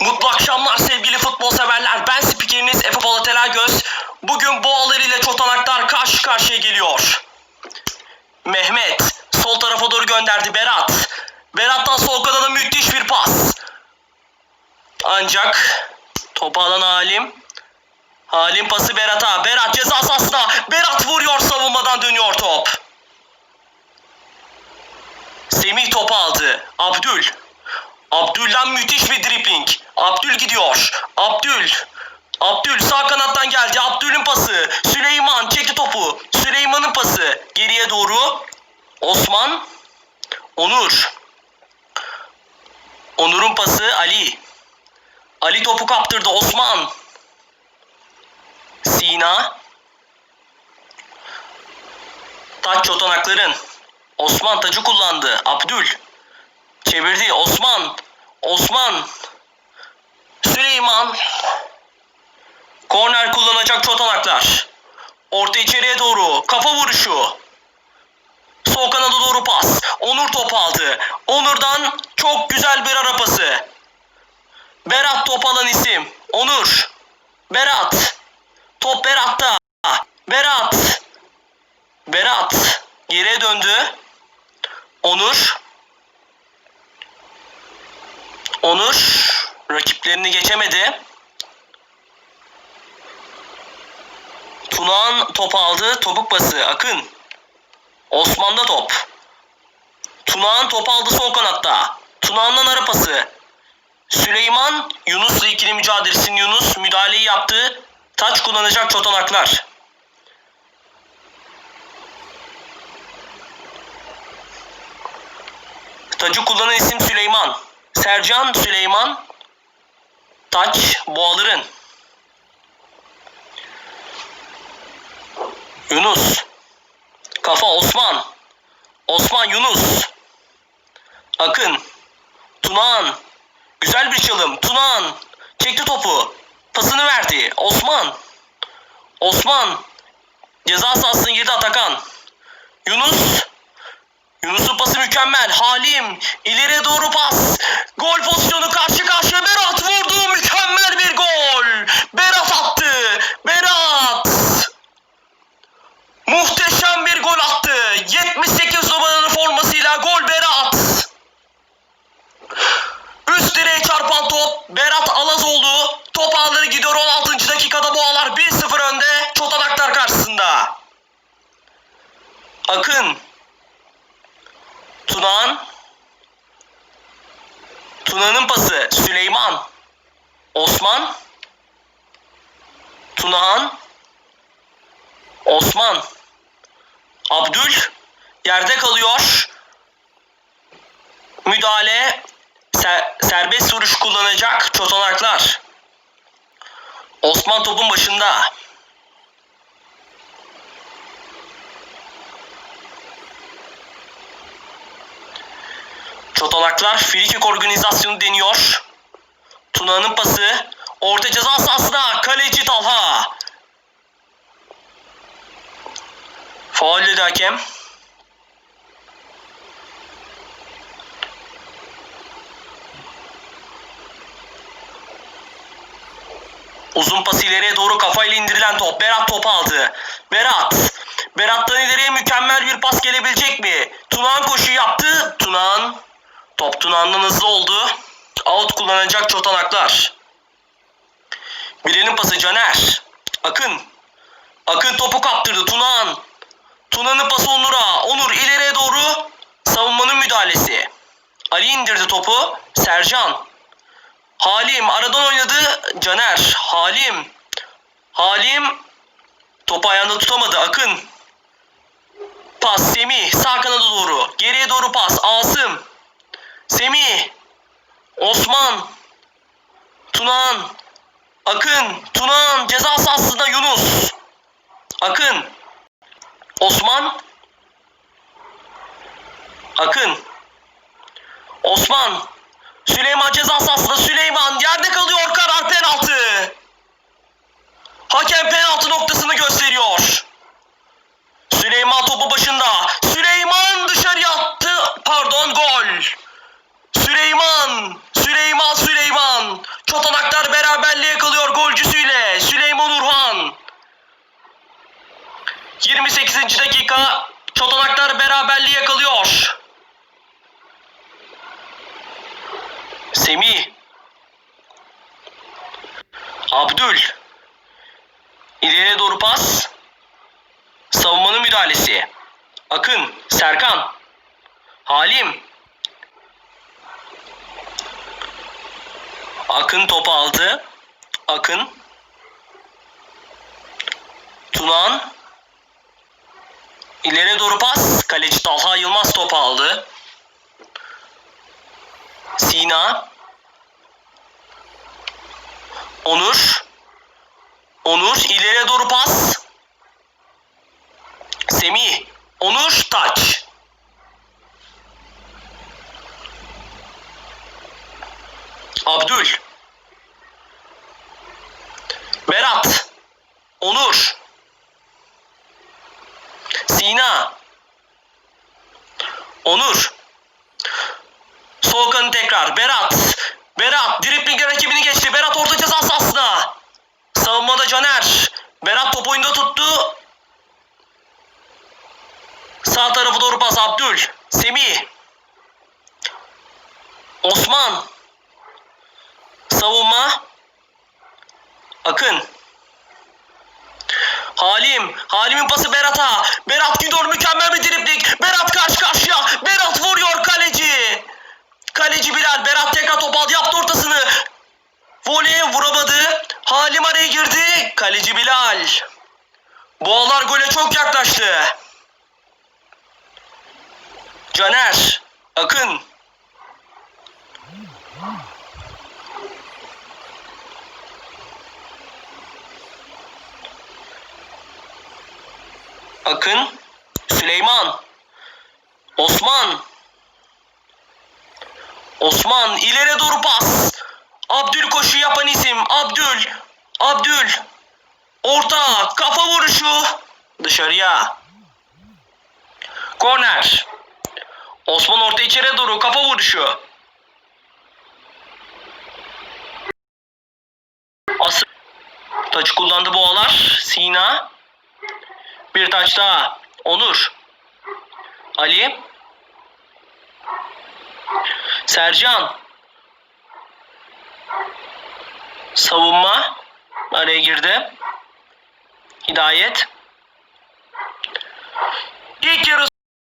Mutlu akşamlar sevgili futbol severler. Ben spikeriniz Efe Polat Elagöz. Bugün Boğalar ile Çotanaklar karşı karşıya geliyor. Mehmet sol tarafa doğru gönderdi Berat. Berat'tan sol kanada müthiş bir pas. Ancak topu alan Halim. Halim pası Berat'a. Berat ceza sahasına. Berat vuruyor savunmadan dönüyor top. Semih topu aldı. Abdül. Abdül'den müthiş bir dribling. Abdül gidiyor. Abdül. Abdül sağ kanattan geldi. Abdül'ün pası. Süleyman çekti topu. Süleyman'ın pası. Geriye doğru. Osman. Onur. Onur'un pası Ali. Ali topu kaptırdı. Osman. Sina. Taç çotanakların. Osman tacı kullandı. Abdül. Çevirdi. Osman. Osman. Süleyman. Korner kullanacak çotanaklar. Orta içeriye doğru. Kafa vuruşu. Sol kanada doğru pas. Onur top aldı. Onur'dan çok güzel bir ara pası. Berat top alan isim. Onur. Berat. Top Berat'ta. Berat. Berat. Geriye döndü. Onur. Onur rakiplerini geçemedi. Tunağan top aldı. Topuk pası. Akın. Osman'da top. Tunağan top aldı sol kanatta. Tunağan'dan ara pası. Süleyman Yunus'la ikili mücadelesini Yunus müdahaleyi yaptı. Taç kullanacak çotanaklar. Tacı kullanan isim Süleyman. Sercan Süleyman. Taç Boğalır'ın. Yunus. Kafa Osman. Osman Yunus. Akın. Tunağan. Güzel bir çalım. Tunağan. Çekti topu. Pasını verdi. Osman. Osman. Ceza sahasına girdi Atakan. Yunus. Mükemmel. Halim ileriye doğru pas. Gol pozisyonu karşı karşıya. Berat vurdu. Mükemmel bir gol. Berat attı. Berat. Muhteşem bir gol attı. 78 numaralı formasıyla gol Berat. Üst direğe çarpan top Berat Alazoğlu. Top ağları gidiyor 16. dakikada Boğalar 1-0 önde. Çotanaklar karşısında. Akın. Tunağan. Tuna'nın pası Süleyman. Osman. Tunağan. Osman. Abdül yerde kalıyor. Müdahale ser- serbest vuruş kullanacak çotanaklar. Osman topun başında. Çotanaklar frikik organizasyonu deniyor. Tuna'nın pası. Orta ceza sahasına kaleci Talha. Faul dedi hakem. Uzun pas ileriye doğru kafayla indirilen top. Berat top aldı. Berat. Berat'tan ileriye mükemmel bir pas gelebilecek mi? Tunağan koşu yaptı. Tunağan. Top Tunağan'dan hızlı oldu. Out kullanacak çotanaklar. Bilenin pası Caner. Akın. Akın topu kaptırdı. Tunağan. Tuna'nın pası Onur'a. Onur ileriye doğru. Savunmanın müdahalesi. Ali indirdi topu. Sercan. Halim aradan oynadı. Caner. Halim. Halim. Topu ayağında tutamadı. Akın. Pas Semih. Sağ kanada doğru. Geriye doğru pas. Asım. Semih. Osman. Tunan. Akın. Tunan. Ceza sahasında Yunus. Akın. Osman. Akın. Osman. Süleyman ceza sahasında Süleyman yerde kalıyor karar penaltı. Hakem penaltı noktasını gösteriyor. Süleyman topu başında. Süleyman dışarıya attı. Pardon gol. Süleyman. Süleyman Süleyman. Çok Abdül. İleriye doğru pas. Savunmanın müdahalesi. Akın, Serkan. Halim. Akın topu aldı. Akın. Tunan. İleriye doğru pas. Kaleci Talha Yılmaz topu aldı. Sina. Onur. Onur ileriye doğru pas. Semih. Onur taç. Abdül. Berat. Onur. Sina. Onur. Solkan'ı tekrar. Berat. Berat. Driplingle rakibini geçti. Berat orta. Savunmada Caner. Berat topu oyunda tuttu. Sağ tarafı doğru pas Abdül. Semih. Osman. Savunma. Akın. Halim. Halim'in pası Berat'a. Berat gidiyor mükemmel bir dripling. Berat karşı karşıya. Berat vuruyor kaleci. Kaleci Bilal. Berat tekrar top aldı yaptı ortasını. Voleye vuramadı. Halim araya girdi. Kaleci Bilal. Boğalar gole çok yaklaştı. Caner. Akın. Akın. Süleyman. Osman. Osman ileri doğru pas. Abdül koşu yapan isim. Abdül. Abdül. Orta kafa vuruşu. Dışarıya. Korner. Osman orta içeri doğru kafa vuruşu. As Taçı kullandı boğalar. Sina. Bir taç daha. Onur. Ali. Sercan. Savunma. Araya girdi. Hidayet. İlk yarı